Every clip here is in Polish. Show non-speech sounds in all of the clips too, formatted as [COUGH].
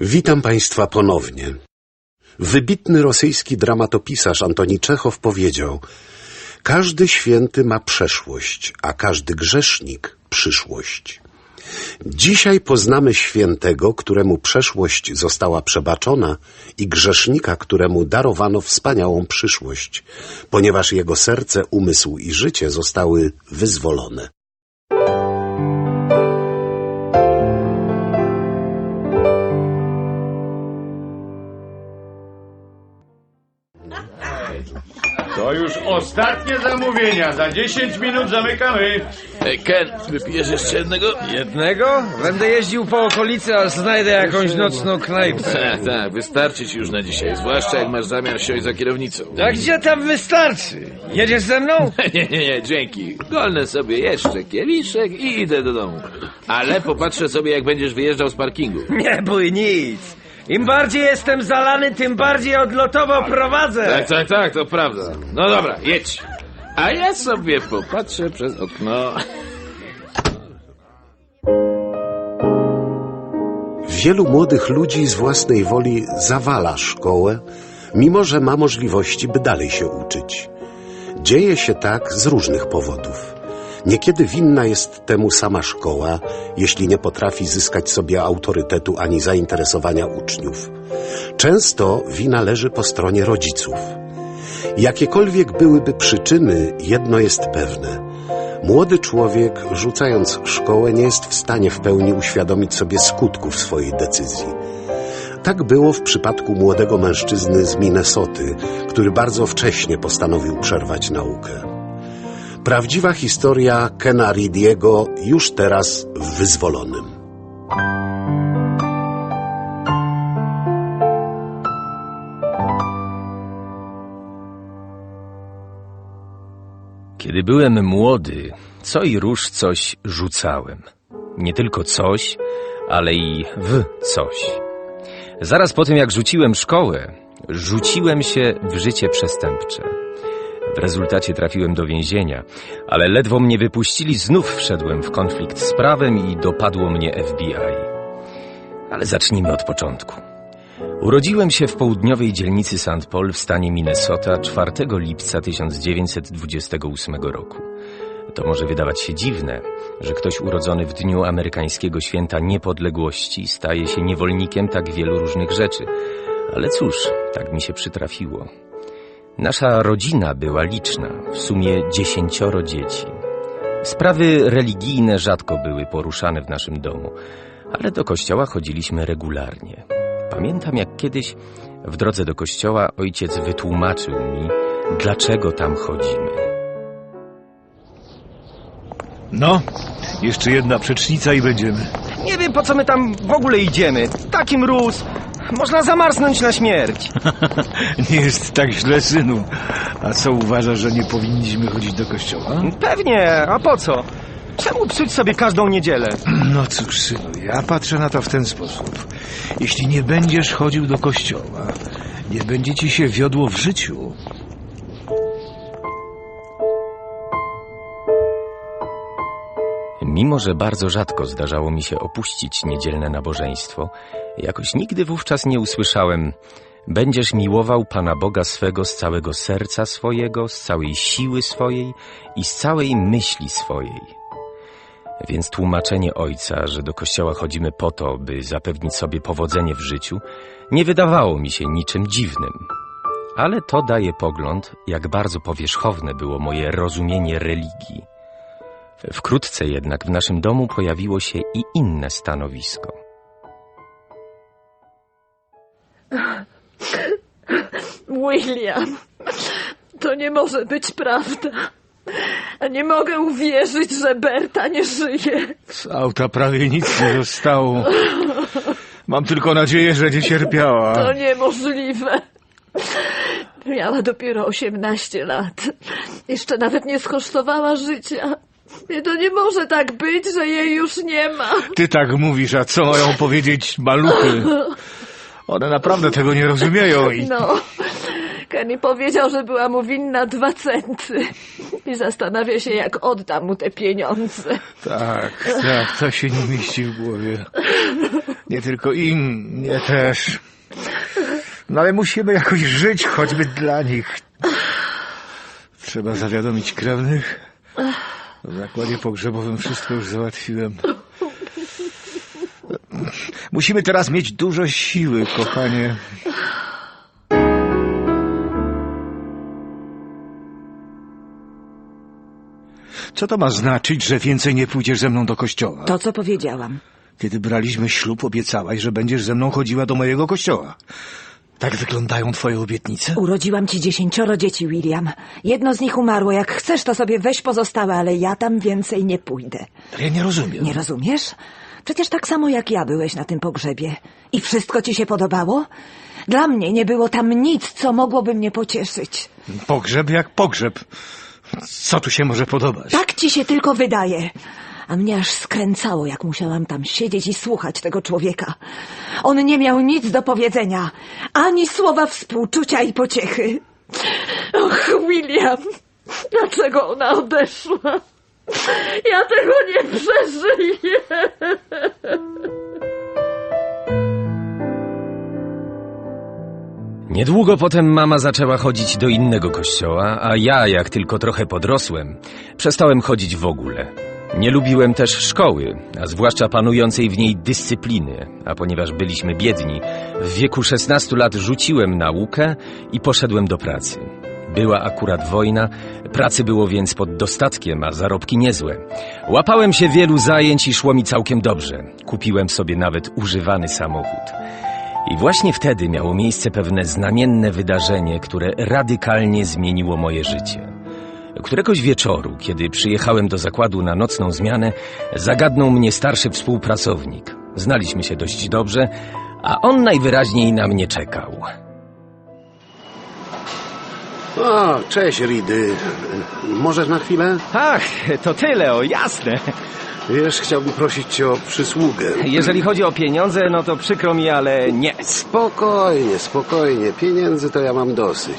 Witam Państwa ponownie. Wybitny rosyjski dramatopisarz Antoni Czechow powiedział Każdy święty ma przeszłość, a każdy grzesznik przyszłość. Dzisiaj poznamy świętego, któremu przeszłość została przebaczona i grzesznika, któremu darowano wspaniałą przyszłość, ponieważ jego serce, umysł i życie zostały wyzwolone. To już ostatnie zamówienia. Za 10 minut zamykamy. Ej, Ken, wypijesz jeszcze jednego? Jednego? Będę jeździł po okolicy, aż znajdę jakąś nocną knajpę. Tak, tak, wystarczy ci już na dzisiaj, zwłaszcza jak masz zamiar siąść za kierownicą. A gdzie tam wystarczy? Jedziesz ze mną? [LAUGHS] Nie, nie, nie, dzięki. Golnę sobie jeszcze kieliszek i idę do domu. Ale popatrzę sobie, jak będziesz wyjeżdżał z parkingu. Nie bój nic. Im bardziej jestem zalany, tym bardziej odlotowo prowadzę. Tak, tak, tak, to prawda. No dobra, jedź. A ja sobie popatrzę przez okno. Wielu młodych ludzi z własnej woli zawala szkołę, mimo że ma możliwości, by dalej się uczyć. Dzieje się tak z różnych powodów. Niekiedy winna jest temu sama szkoła, jeśli nie potrafi zyskać sobie autorytetu ani zainteresowania uczniów. Często wina leży po stronie rodziców. Jakiekolwiek byłyby przyczyny, jedno jest pewne. Młody człowiek, rzucając szkołę, nie jest w stanie w pełni uświadomić sobie skutków swojej decyzji. Tak było w przypadku młodego mężczyzny z Minnesoty, który bardzo wcześnie postanowił przerwać naukę. Prawdziwa historia Kena Ridiego już teraz w wyzwolonym. Kiedy byłem młody, co i róż coś rzucałem. Nie tylko coś, ale i w coś. Zaraz po tym, jak rzuciłem szkołę, rzuciłem się w życie przestępcze. W rezultacie trafiłem do więzienia, ale ledwo mnie wypuścili, znów wszedłem w konflikt z prawem i dopadło mnie FBI. Ale zacznijmy od początku. Urodziłem się w południowej dzielnicy St. Paul w stanie Minnesota 4 lipca 1928 roku. To może wydawać się dziwne, że ktoś urodzony w dniu amerykańskiego święta niepodległości staje się niewolnikiem tak wielu różnych rzeczy. Ale cóż, tak mi się przytrafiło. Nasza rodzina była liczna, w sumie dziesięcioro dzieci. Sprawy religijne rzadko były poruszane w naszym domu, ale do kościoła chodziliśmy regularnie. Pamiętam, jak kiedyś w drodze do kościoła ojciec wytłumaczył mi, dlaczego tam chodzimy. No, jeszcze jedna przecznica i będziemy. Nie wiem, po co my tam w ogóle idziemy. Taki mróz. Można zamarznąć na śmierć. [LAUGHS] Nie jest tak źle, synu. A co uważasz, że nie powinniśmy chodzić do kościoła? Pewnie, a po co? Czemu psuć sobie każdą niedzielę? [CLEARS THROAT] No cóż, synu, ja patrzę na to w ten sposób. Jeśli nie będziesz chodził do kościoła, nie będzie ci się wiodło w życiu. Mimo, że bardzo rzadko zdarzało mi się opuścić niedzielne nabożeństwo, jakoś nigdy wówczas nie usłyszałem Będziesz miłował Pana Boga swego z całego serca swojego, z całej siły swojej i z całej myśli swojej. Więc tłumaczenie ojca, że do kościoła chodzimy po to, by zapewnić sobie powodzenie w życiu, nie wydawało mi się niczym dziwnym. Ale to daje pogląd, jak bardzo powierzchowne było moje rozumienie religii. Wkrótce jednak w naszym domu pojawiło się i inne stanowisko. William, to nie może być prawda. Nie mogę uwierzyć, że Berta nie żyje. Z auta prawie nic nie zostało. Mam tylko nadzieję, że nie cierpiała. To niemożliwe. Miała dopiero 18 lat. Jeszcze nawet nie skosztowała życia. I to nie może tak być, że jej już nie ma. Ty tak mówisz, a co mają powiedzieć maluchy? One naprawdę tego nie rozumieją i No, Kenny powiedział, że była mu winna dwa centy. I zastanawia się, jak oddam mu te pieniądze. Tak, tak, to się nie mieści w głowie. Nie tylko im, mnie też. No ale musimy jakoś żyć, choćby dla nich. Trzeba zawiadomić krewnych. W zakładzie pogrzebowym wszystko już załatwiłem. Musimy teraz mieć dużo siły, kochanie. Co to ma znaczyć, że więcej nie pójdziesz ze mną do kościoła? To, co powiedziałam. Kiedy braliśmy ślub, obiecałaś, że będziesz ze mną chodziła do mojego kościoła. Tak wyglądają twoje obietnice? Urodziłam ci dziesięcioro dzieci, William. Jedno z nich umarło. Jak chcesz, to sobie weź pozostałe, ale ja tam więcej nie pójdę. Ja nie rozumiem. Nie rozumiesz? Przecież tak samo jak ja byłeś na tym pogrzebie. I wszystko ci się podobało? Dla mnie nie było tam nic, co mogłoby mnie pocieszyć. Pogrzeb jak pogrzeb. Co tu się może podobać? Tak ci się tylko wydaje. A mnie aż skręcało, jak musiałam tam siedzieć i słuchać tego człowieka. On nie miał nic do powiedzenia, ani słowa współczucia i pociechy. Och, William, dlaczego ona odeszła? Ja tego nie przeżyję. Niedługo potem mama zaczęła chodzić do innego kościoła, a ja, jak tylko trochę podrosłem, przestałem chodzić w ogóle. Nie lubiłem też szkoły, a zwłaszcza panującej w niej dyscypliny, a ponieważ byliśmy biedni, w wieku 16 lat rzuciłem naukę i poszedłem do pracy. Była akurat wojna, pracy było więc pod dostatkiem, a zarobki niezłe. Łapałem się wielu zajęć i szło mi całkiem dobrze. Kupiłem sobie nawet używany samochód. I właśnie wtedy miało miejsce pewne znamienne wydarzenie, które radykalnie zmieniło moje życie. Któregoś wieczoru, kiedy przyjechałem do zakładu na nocną zmianę, zagadnął mnie starszy współpracownik. Znaliśmy się dość dobrze, a on najwyraźniej na mnie czekał. O, cześć, Ridy. Możesz na chwilę? Ach, to tyle, o jasne. Wiesz, chciałbym prosić cię o przysługę. Jeżeli chodzi o pieniądze, no to przykro mi, ale nie. Spokojnie, spokojnie. Pieniędzy to ja mam dosyć.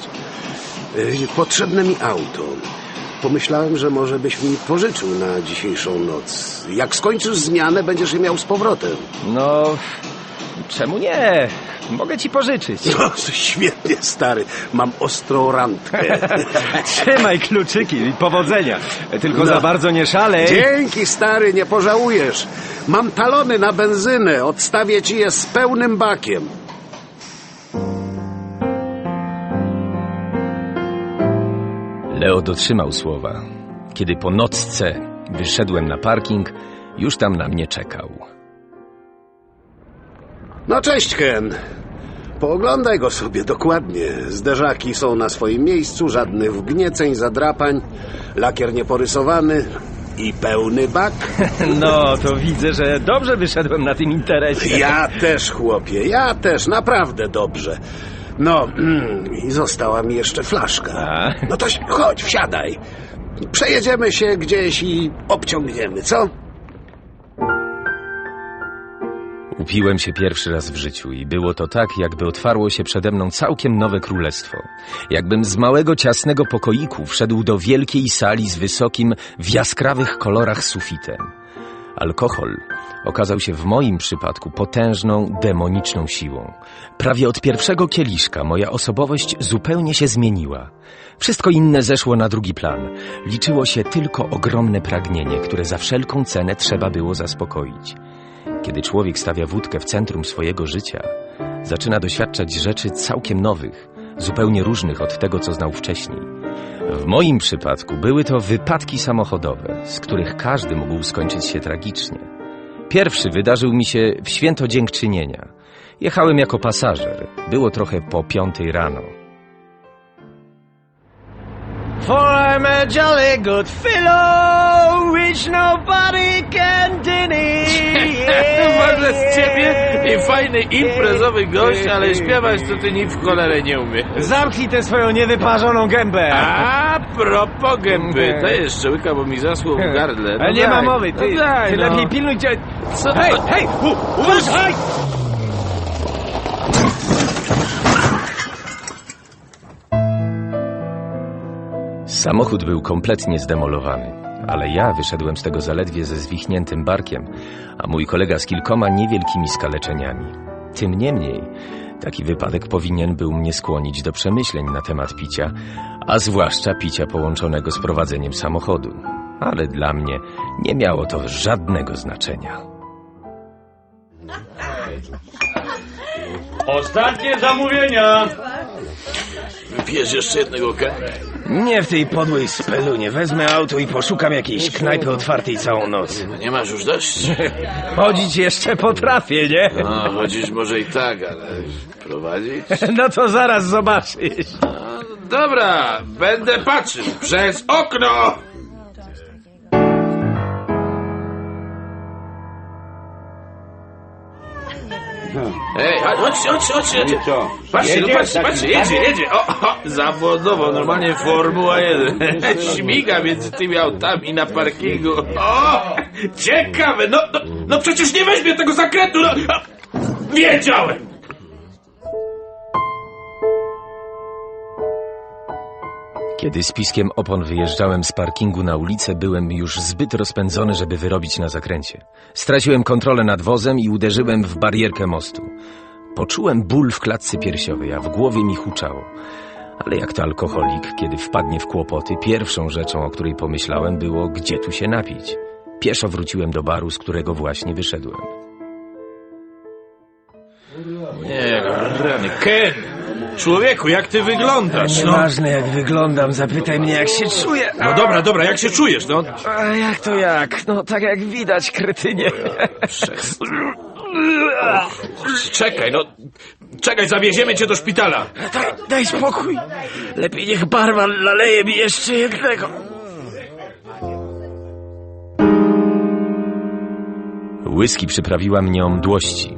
Potrzebne mi auto. Pomyślałem, że może byś mi pożyczył na dzisiejszą noc. Jak skończysz zmianę, będziesz je miał z powrotem. No, czemu nie? Mogę ci pożyczyć. [LAUGHS] No, świetnie, stary. Mam ostrą randkę. [LAUGHS] Trzymaj kluczyki i powodzenia. Tylko No. za bardzo nie szalej. Dzięki, stary, nie pożałujesz. Mam talony na benzynę. Odstawię ci je z pełnym bakiem. Leo dotrzymał słowa. Kiedy po nocce wyszedłem na parking, już tam na mnie czekał. No cześć, Ken. Pooglądaj go sobie dokładnie. Zderzaki są na swoim miejscu, żadnych wgnieceń, zadrapań, lakier nieporysowany i pełny bak. [LAUGHS] No, to widzę, że dobrze wyszedłem na tym interesie. Ja też, chłopie, ja też, naprawdę dobrze. No, [CLEARS THROAT] i została mi jeszcze flaszka. A? No to chodź, wsiadaj. Przejedziemy się gdzieś i obciągniemy, co? Upiłem się pierwszy raz w życiu i było to tak, jakby otwarło się przede mną całkiem nowe królestwo. Jakbym z małego, ciasnego pokoiku wszedł do wielkiej sali z wysokim, w jaskrawych kolorach sufitem. Alkohol okazał się w moim przypadku potężną, demoniczną siłą. Prawie od pierwszego kieliszka moja osobowość zupełnie się zmieniła. Wszystko inne zeszło na drugi plan. Liczyło się tylko ogromne pragnienie, które za wszelką cenę trzeba było zaspokoić. Kiedy człowiek stawia wódkę w centrum swojego życia, zaczyna doświadczać rzeczy całkiem nowych, zupełnie różnych od tego, co znał wcześniej. W moim przypadku były to wypadki samochodowe, z których każdy mógł skończyć się tragicznie. Pierwszy wydarzył mi się w święto dziękczynienia. Jechałem jako pasażer. Było trochę po piątej rano. For I'm a jolly good fellow, which nobody can deny. [LAUGHS] Może z ciebie i fajny imprezowy gość, ale śpiewać to ty nic w cholerę nie umie. Zamknij tę swoją niewyparzoną gębę. A propos gęby, to jeszcze łyka, bo mi zasło w gardle. No Ale nie daj, ma mowy, ty, no daj, ty no. lepiej pilnuj cię. Co Hej, to? hej, u, uważaj! Samochód był kompletnie zdemolowany, ale ja wyszedłem z tego zaledwie ze zwichniętym barkiem, a mój kolega z kilkoma niewielkimi skaleczeniami. Tym niemniej, taki wypadek powinien był mnie skłonić do przemyśleń na temat picia, a zwłaszcza picia połączonego z prowadzeniem samochodu. Ale dla mnie nie miało to żadnego znaczenia. Ostatnie zamówienia! Pijesz jeszcze jednego Ken? Nie w tej podłej spelunie. Wezmę auto i poszukam jakiejś knajpy otwartej całą noc. Nie masz już dość? Chodzić jeszcze potrafię, nie? No, chodzić może i tak, ale prowadzić? [LAUGHS] No to zaraz zobaczysz. No, dobra, będę patrzył przez okno! Ej, chodź, chodź, chodź, chodź, chodź. co? Patrzcie, no Jedzie? patrzcie, Taki patrzcie, jedzie, jedzie. O, o, zawodowo, normalnie Formuła 1. [LAUGHS] Śmiga między tymi autami na parkingu. O, ciekawe, no, no, no przecież nie weźmie tego zakrętu, no. A, Wiedziałem! Kiedy z piskiem opon wyjeżdżałem z parkingu na ulicę, byłem już zbyt rozpędzony, żeby wyrobić na zakręcie. Straciłem kontrolę nad wozem i uderzyłem w barierkę mostu. Poczułem ból w klatce piersiowej, a w głowie mi huczało. Ale jak to alkoholik, kiedy wpadnie w kłopoty, pierwszą rzeczą, o której pomyślałem, było, gdzie tu się napić. Pieszo wróciłem do baru, z którego właśnie wyszedłem. Nie, rany, Ken! Człowieku, jak ty wyglądasz, no? Nieważne jak wyglądam, zapytaj mnie jak się czuję. No dobra, dobra, jak się czujesz, no? A jak to jak? No tak jak widać, kretynie. Czekaj, no. Czekaj, zawieziemy cię do szpitala. Daj, daj spokój. Lepiej niech barman naleje mi jeszcze jednego. Whisky przyprawiła mnie o mdłości.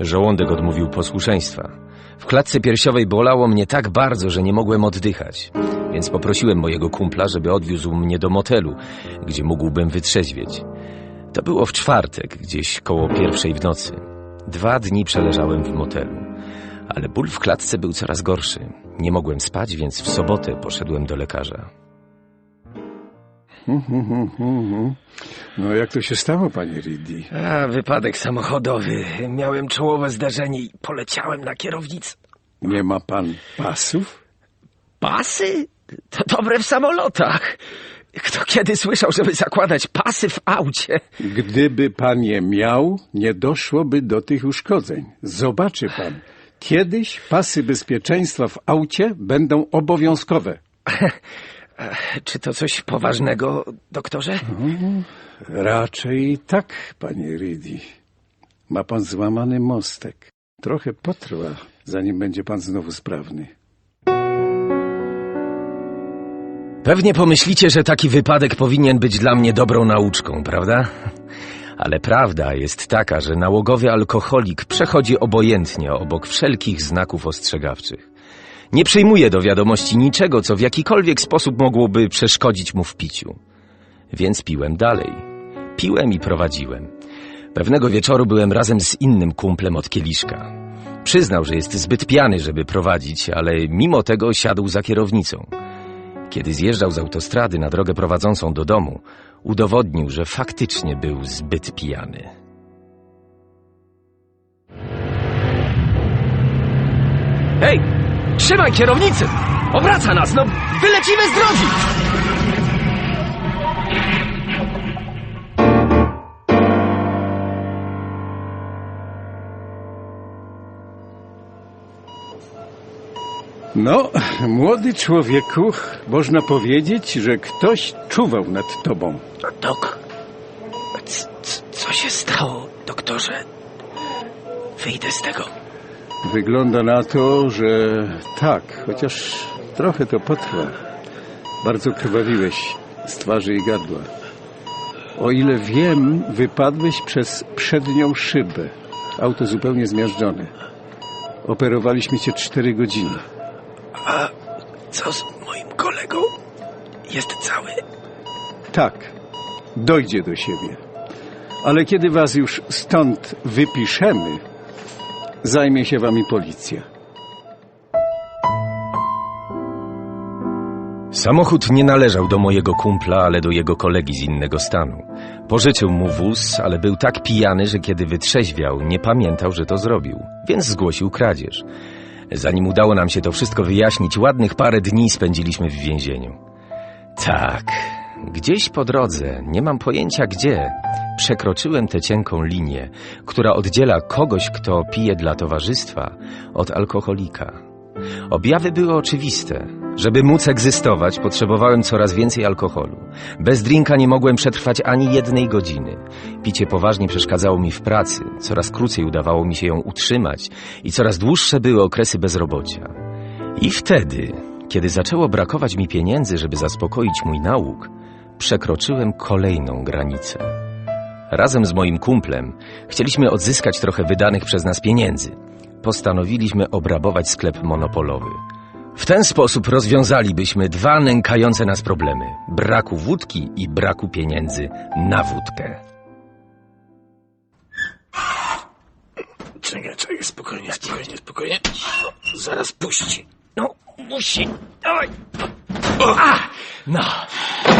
Żołądek odmówił posłuszeństwa. W klatce piersiowej bolało mnie tak bardzo, że nie mogłem oddychać. Więc poprosiłem mojego kumpla, żeby odwiózł mnie do motelu, gdzie mógłbym wytrzeźwieć. To było w czwartek, gdzieś koło pierwszej w nocy. Dwa dni przeleżałem w motelu. Ale ból w klatce był coraz gorszy. Nie mogłem spać, więc w sobotę poszedłem do lekarza. No jak to się stało, panie Ridley? A, wypadek samochodowy. Miałem czołowe zdarzenie i poleciałem na kierownicę. Nie ma pan pasów? Pasy? To dobre w samolotach. Kto kiedy słyszał, żeby zakładać pasy w aucie? Gdyby pan je miał, nie doszłoby do tych uszkodzeń. Zobaczy pan. Kiedyś pasy bezpieczeństwa w aucie będą obowiązkowe. [LAUGHS] Czy to coś poważnego, doktorze? Raczej tak, panie Ridley. Ma pan złamany mostek. Trochę potrwa, zanim będzie pan znowu sprawny. Pewnie pomyślicie, że taki wypadek powinien być dla mnie dobrą nauczką, prawda? Ale prawda jest taka, że nałogowy alkoholik przechodzi obojętnie obok wszelkich znaków ostrzegawczych. Nie przyjmuje do wiadomości niczego, co w jakikolwiek sposób mogłoby przeszkodzić mu w piciu. Więc piłem dalej. Piłem i prowadziłem. Pewnego wieczoru byłem razem z innym kumplem od kieliszka. Przyznał, że jest zbyt pijany, żeby prowadzić, ale mimo tego siadł za kierownicą. Kiedy zjeżdżał z autostrady na drogę prowadzącą do domu, udowodnił, że faktycznie był zbyt pijany. Hej! Trzymaj kierownicę! Obraca nas, no! Wylecimy z drogi! No, młody człowieku, można powiedzieć, że ktoś czuwał nad tobą. Dok, c- c- co się stało, doktorze? Wyjdę z tego. Wygląda na to, że tak, chociaż trochę to potrwa. Bardzo krwawiłeś z twarzy i gardła. O ile wiem, wypadłeś przez przednią szybę. Auto zupełnie zmiażdżone. Operowaliśmy cię cztery godziny. A co z moim kolegą? Jest cały? Tak, dojdzie do siebie. Ale kiedy was już stąd wypiszemy, zajmie się wami policja. Samochód nie należał do mojego kumpla, ale do jego kolegi z innego stanu. Pożyczył mu wóz, ale był tak pijany, że kiedy wytrzeźwiał, nie pamiętał, że to zrobił, więc zgłosił kradzież. Zanim udało nam się to wszystko wyjaśnić, ładnych parę dni spędziliśmy w więzieniu. Tak, gdzieś po drodze, nie mam pojęcia gdzie, przekroczyłem tę cienką linię, która oddziela kogoś, kto pije dla towarzystwa, od alkoholika. Objawy były oczywiste. Żeby móc egzystować, potrzebowałem coraz więcej alkoholu. Bez drinka nie mogłem przetrwać ani jednej godziny. Picie poważnie przeszkadzało mi w pracy, coraz krócej udawało mi się ją utrzymać i coraz dłuższe były okresy bezrobocia. I wtedy, kiedy zaczęło brakować mi pieniędzy, żeby zaspokoić mój nałóg, przekroczyłem kolejną granicę. Razem z moim kumplem chcieliśmy odzyskać trochę wydanych przez nas pieniędzy. Postanowiliśmy obrabować sklep monopolowy. W ten sposób rozwiązalibyśmy dwa nękające nas problemy: braku wódki i braku pieniędzy na wódkę. Czekaj, czekaj, spokojnie, spokojnie, spokojnie. Zaraz puści. No, musi. Dawaj. O, a, no,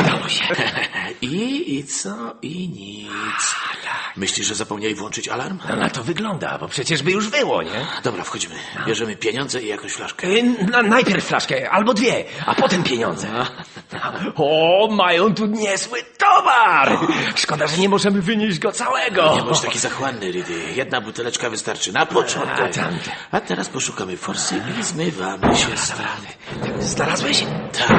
udało się. [LAUGHS] I, i co? I nic. Myślisz, że zapomnieli włączyć alarm? No na to wygląda, bo przecież by już było, nie? Dobra, wchodzimy. Bierzemy pieniądze i jakąś flaszkę. Y, Na, najpierw flaszkę, albo dwie, a potem pieniądze. O, mają tu niezły towar! Szkoda, że nie możemy wynieść go całego. Nie bądź taki zachłanny, Ridy. Jedna buteleczka wystarczy na początek. A. A teraz poszukamy forsy i zmywamy się z rady. Znalazłeś? Tak.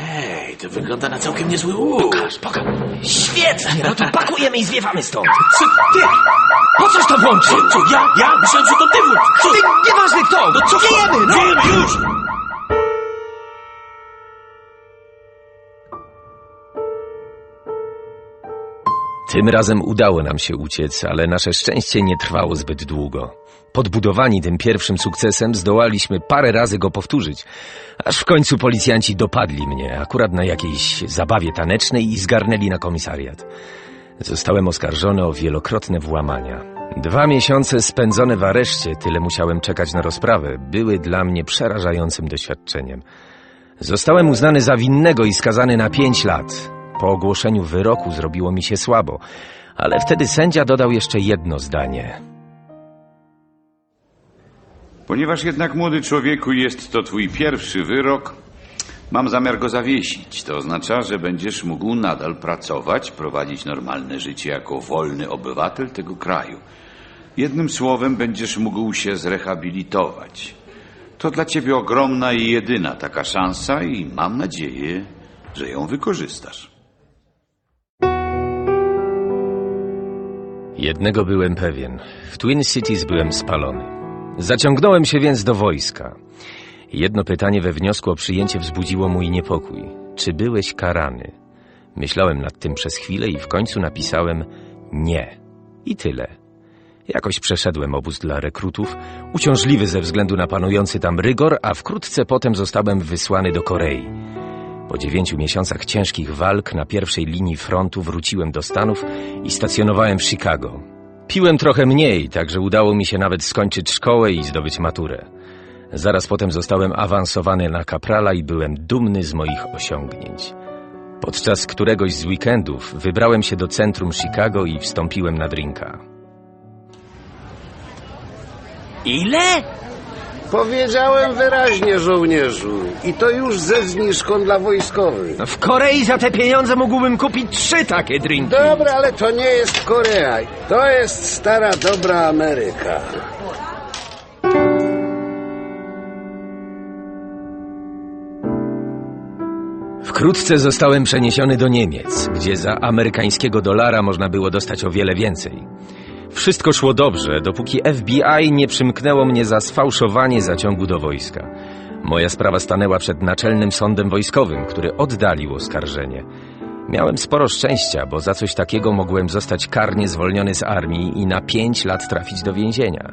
Ej, to wygląda na całkiem niezły łuk. Pokaż, pokaż. Świetnie, no to pakujemy i zwiewamy stąd. Co, ty? Po coś to włączył? Co, ja? Ja? Myślałem, że to ty włócz. Co? Ty, nieważne kto, no co wiejemy, no! Już! Tym razem udało nam się uciec, ale nasze szczęście nie trwało zbyt długo. Podbudowani tym pierwszym sukcesem, zdołaliśmy parę razy go powtórzyć, aż w końcu policjanci dopadli mnie, akurat na jakiejś zabawie tanecznej i zgarnęli na komisariat. Zostałem oskarżony o wielokrotne włamania. Dwa miesiące spędzone w areszcie, tyle musiałem czekać na rozprawę, były dla mnie przerażającym doświadczeniem. Zostałem uznany za winnego i skazany na pięć lat. Po ogłoszeniu wyroku zrobiło mi się słabo, ale wtedy sędzia dodał jeszcze jedno zdanie. Ponieważ jednak młody człowieku jest to twój pierwszy wyrok, mam zamiar go zawiesić. To oznacza, że będziesz mógł nadal pracować, prowadzić normalne życie jako wolny obywatel tego kraju. Jednym słowem będziesz mógł się zrehabilitować. To dla ciebie ogromna i jedyna taka szansa i mam nadzieję, że ją wykorzystasz. Jednego byłem pewien. W Twin Cities byłem spalony. Zaciągnąłem się więc do wojska. Jedno pytanie we wniosku o przyjęcie wzbudziło mój niepokój. Czy byłeś karany? Myślałem nad tym przez chwilę i w końcu napisałem nie. I tyle. Jakoś przeszedłem obóz dla rekrutów, uciążliwy ze względu na panujący tam rygor, a wkrótce potem zostałem wysłany do Korei. Po dziewięciu miesiącach ciężkich walk na pierwszej linii frontu wróciłem do Stanów i stacjonowałem w Chicago. Piłem trochę mniej, także udało mi się nawet skończyć szkołę i zdobyć maturę. Zaraz potem zostałem awansowany na kaprala i byłem dumny z moich osiągnięć. Podczas któregoś z weekendów wybrałem się do centrum Chicago i wstąpiłem na drinka. Ile? Powiedziałem wyraźnie, żołnierzu. I to już ze zniżką dla wojskowych. No w Korei za te pieniądze mógłbym kupić trzy takie drinki. Dobra, ale to nie jest Korea. To jest stara, dobra Ameryka. Wkrótce zostałem przeniesiony do Niemiec, gdzie za amerykańskiego dolara można było dostać o wiele więcej. Wszystko szło dobrze, dopóki FBI nie przymknęło mnie za sfałszowanie zaciągu do wojska. Moja sprawa stanęła przed naczelnym sądem wojskowym, który oddalił oskarżenie. Miałem sporo szczęścia, bo za coś takiego mogłem zostać karnie zwolniony z armii i na pięć lat trafić do więzienia.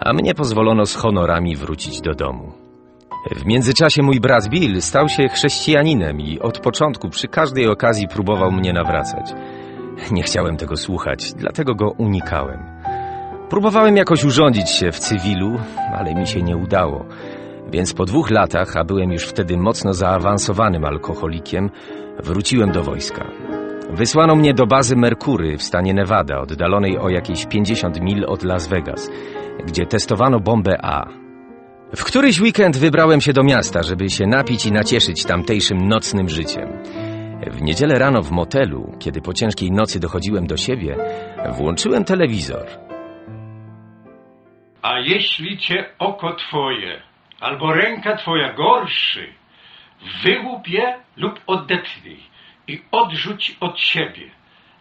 A mnie pozwolono z honorami wrócić do domu. W międzyczasie mój brat Bill stał się chrześcijaninem i od początku przy każdej okazji próbował mnie nawracać. Nie chciałem tego słuchać, dlatego go unikałem. Próbowałem jakoś urządzić się w cywilu, ale mi się nie udało. Więc po dwóch latach, a byłem już wtedy mocno zaawansowanym alkoholikiem, wróciłem do wojska. Wysłano mnie do bazy Merkury w stanie Nevada, oddalonej o jakieś 50 mil od Las Vegas, gdzie testowano bombę A. W któryś weekend wybrałem się do miasta, żeby się napić i nacieszyć tamtejszym nocnym życiem. W niedzielę rano w motelu, kiedy po ciężkiej nocy dochodziłem do siebie, włączyłem telewizor. A jeśli cię oko twoje albo ręka twoja gorszy, wyłup je lub odetnij i odrzuć od siebie.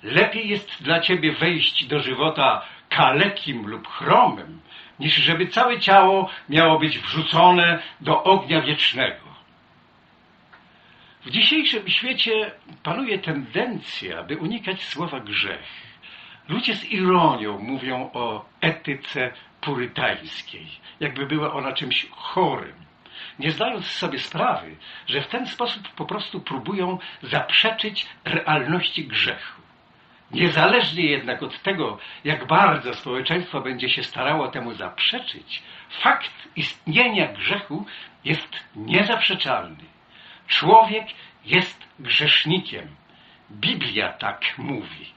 Lepiej jest dla ciebie wejść do żywota kalekim lub chromym, niż żeby całe ciało miało być wrzucone do ognia wiecznego. W dzisiejszym świecie panuje tendencja, by unikać słowa grzech. Ludzie z ironią mówią o etyce purytańskiej, jakby była ona czymś chorym, nie zdając sobie sprawy, że w ten sposób po prostu próbują zaprzeczyć realności grzechu. Niezależnie jednak od tego, jak bardzo społeczeństwo będzie się starało temu zaprzeczyć, fakt istnienia grzechu jest niezaprzeczalny. Człowiek jest grzesznikiem. Biblia tak mówi.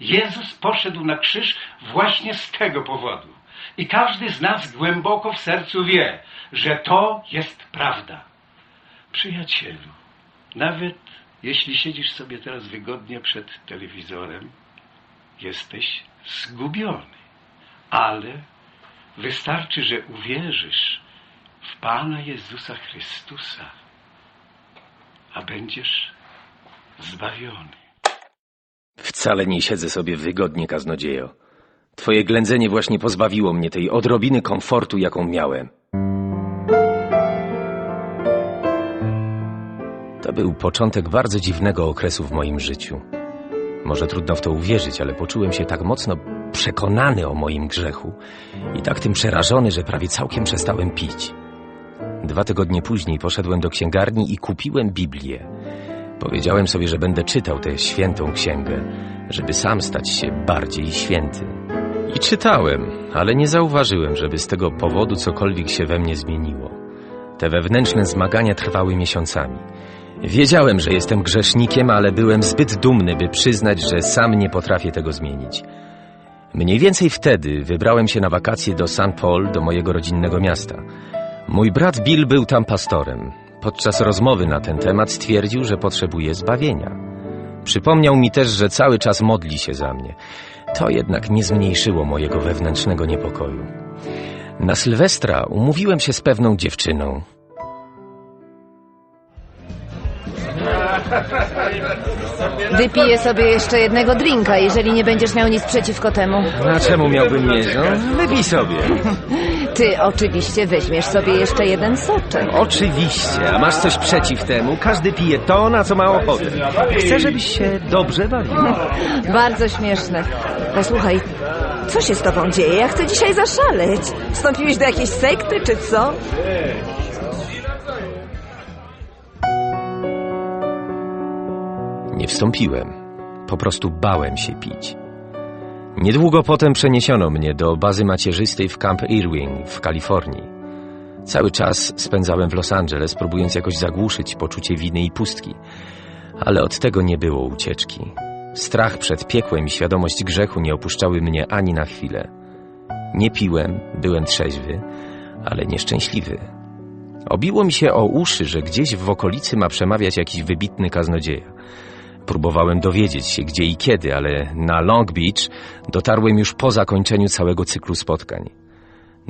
Jezus poszedł na krzyż właśnie z tego powodu. I każdy z nas głęboko w sercu wie, że to jest prawda. Przyjacielu, nawet jeśli siedzisz sobie teraz wygodnie przed telewizorem, jesteś zgubiony. Ale wystarczy, że uwierzysz w Pana Jezusa Chrystusa, a będziesz zbawiony. Wcale nie siedzę sobie wygodnie, kaznodziejo. Twoje ględzenie właśnie pozbawiło mnie tej odrobiny komfortu, jaką miałem. To był początek bardzo dziwnego okresu w moim życiu. Może trudno w to uwierzyć, ale poczułem się tak mocno przekonany o moim grzechu i tak tym przerażony, że prawie całkiem przestałem pić. Dwa tygodnie później poszedłem do księgarni i kupiłem Biblię. Powiedziałem sobie, że będę czytał tę świętą księgę, żeby sam stać się bardziej święty. I czytałem, ale nie zauważyłem, żeby z tego powodu cokolwiek się we mnie zmieniło. Te wewnętrzne zmagania trwały miesiącami. Wiedziałem, że jestem grzesznikiem, ale byłem zbyt dumny, by przyznać, że sam nie potrafię tego zmienić. Mniej więcej wtedy wybrałem się na wakacje do St. Paul, do mojego rodzinnego miasta. Mój brat Bill był tam pastorem. Podczas rozmowy na ten temat stwierdził, że potrzebuje zbawienia. Przypomniał mi też, że cały czas modli się za mnie. To jednak nie zmniejszyło mojego wewnętrznego niepokoju. Na Sylwestra umówiłem się z pewną dziewczyną. Wypiję sobie jeszcze jednego drinka, jeżeli nie będziesz miał nic przeciwko temu. A czemu miałbym mieć? No, wypij sobie. [LAUGHS] Ty oczywiście weźmiesz sobie jeszcze jeden soczek. Oczywiście, a masz coś przeciw temu? Każdy pije to, na co ma ochotę. Chcę, żebyś się dobrze bawił. [LAUGHS] Bardzo śmieszne. Posłuchaj, co się z tobą dzieje? Ja chcę dzisiaj zaszaleć. Wstąpiłeś do jakiejś sekty, czy co? Nie wstąpiłem. Po prostu bałem się pić. Niedługo potem przeniesiono mnie do bazy macierzystej w Camp Irwin w Kalifornii. Cały czas spędzałem w Los Angeles, próbując jakoś zagłuszyć poczucie winy i pustki. Ale od tego nie było ucieczki. Strach przed piekłem i świadomość grzechu nie opuszczały mnie ani na chwilę. Nie piłem, byłem trzeźwy, ale nieszczęśliwy. Obiło mi się o uszy, że gdzieś w okolicy ma przemawiać jakiś wybitny kaznodzieja. Próbowałem dowiedzieć się gdzie i kiedy, ale na Long Beach dotarłem już po zakończeniu całego cyklu spotkań.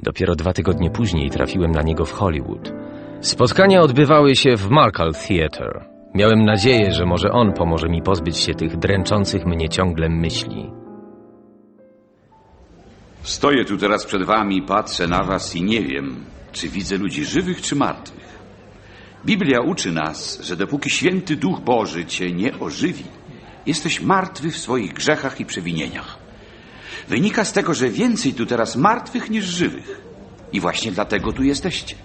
Dopiero dwa tygodnie później trafiłem na niego w Hollywood. Spotkania odbywały się w Markle Theatre. Miałem nadzieję, że może on pomoże mi pozbyć się tych dręczących mnie ciągle myśli. Stoję tu teraz przed wami, patrzę na was i nie wiem, czy widzę ludzi żywych czy martwych. Biblia uczy nas, że dopóki święty Duch Boży cię nie ożywi, jesteś martwy w swoich grzechach i przewinieniach. Wynika z tego, że więcej tu teraz martwych niż żywych. I właśnie dlatego tu jesteście.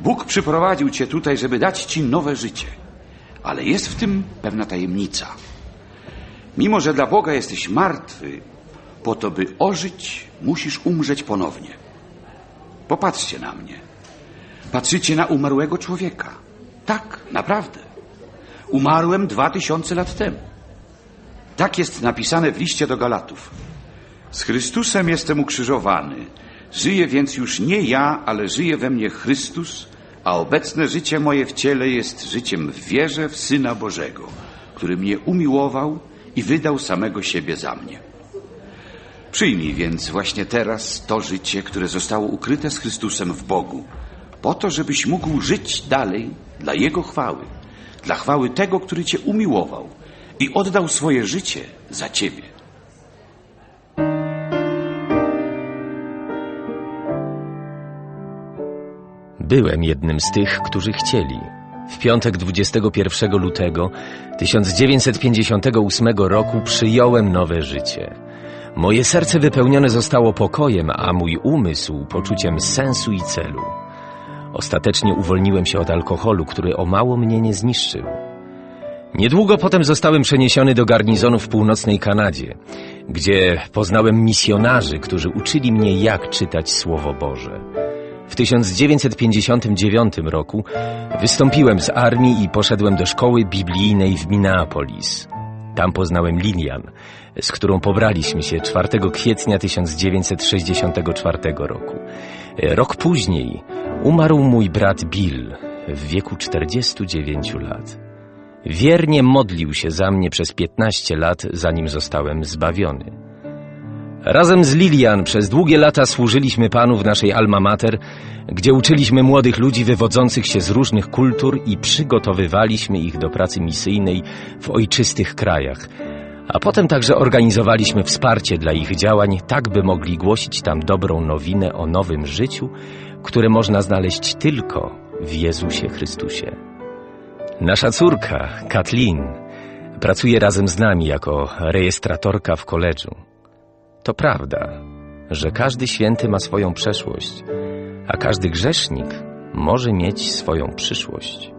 Bóg przyprowadził cię tutaj, żeby dać ci nowe życie. Ale jest w tym pewna tajemnica. Mimo, że dla Boga jesteś martwy, po to, by ożyć, musisz umrzeć ponownie. Popatrzcie na mnie. Patrzycie na umarłego człowieka. Tak, naprawdę. Umarłem dwa tysiące lat temu. Tak jest napisane w liście do Galatów. Z Chrystusem jestem ukrzyżowany. Żyję więc już nie ja, ale żyje we mnie Chrystus, a obecne życie moje w ciele jest życiem w wierze w Syna Bożego, który mnie umiłował i wydał samego siebie za mnie. Przyjmij więc właśnie teraz to życie, które zostało ukryte z Chrystusem w Bogu, po to, żebyś mógł żyć dalej dla Jego chwały, dla chwały tego, który Cię umiłował i oddał swoje życie za Ciebie. Byłem jednym z tych, którzy chcieli. W piątek 21 lutego 1958 roku przyjąłem nowe życie. Moje serce wypełnione zostało pokojem, a mój umysł poczuciem sensu i celu. Ostatecznie uwolniłem się od alkoholu, który o mało mnie nie zniszczył. Niedługo potem zostałem przeniesiony do garnizonu w północnej Kanadzie, gdzie poznałem misjonarzy, którzy uczyli mnie, jak czytać Słowo Boże. W 1959 roku wystąpiłem z armii i poszedłem do szkoły biblijnej w Minneapolis. Tam poznałem Lilian, z którą pobraliśmy się 4 kwietnia 1964 roku. Rok później umarł mój brat Bill w wieku 49 lat. Wiernie modlił się za mnie przez 15 lat, zanim zostałem zbawiony. Razem z Lilian przez długie lata służyliśmy Panu w naszej alma mater, gdzie uczyliśmy młodych ludzi wywodzących się z różnych kultur i przygotowywaliśmy ich do pracy misyjnej w ojczystych krajach. A potem także organizowaliśmy wsparcie dla ich działań, tak by mogli głosić tam dobrą nowinę o nowym życiu, które można znaleźć tylko w Jezusie Chrystusie. Nasza córka, Kathleen, pracuje razem z nami jako rejestratorka w koledżu. To prawda, że każdy święty ma swoją przeszłość, a każdy grzesznik może mieć swoją przyszłość.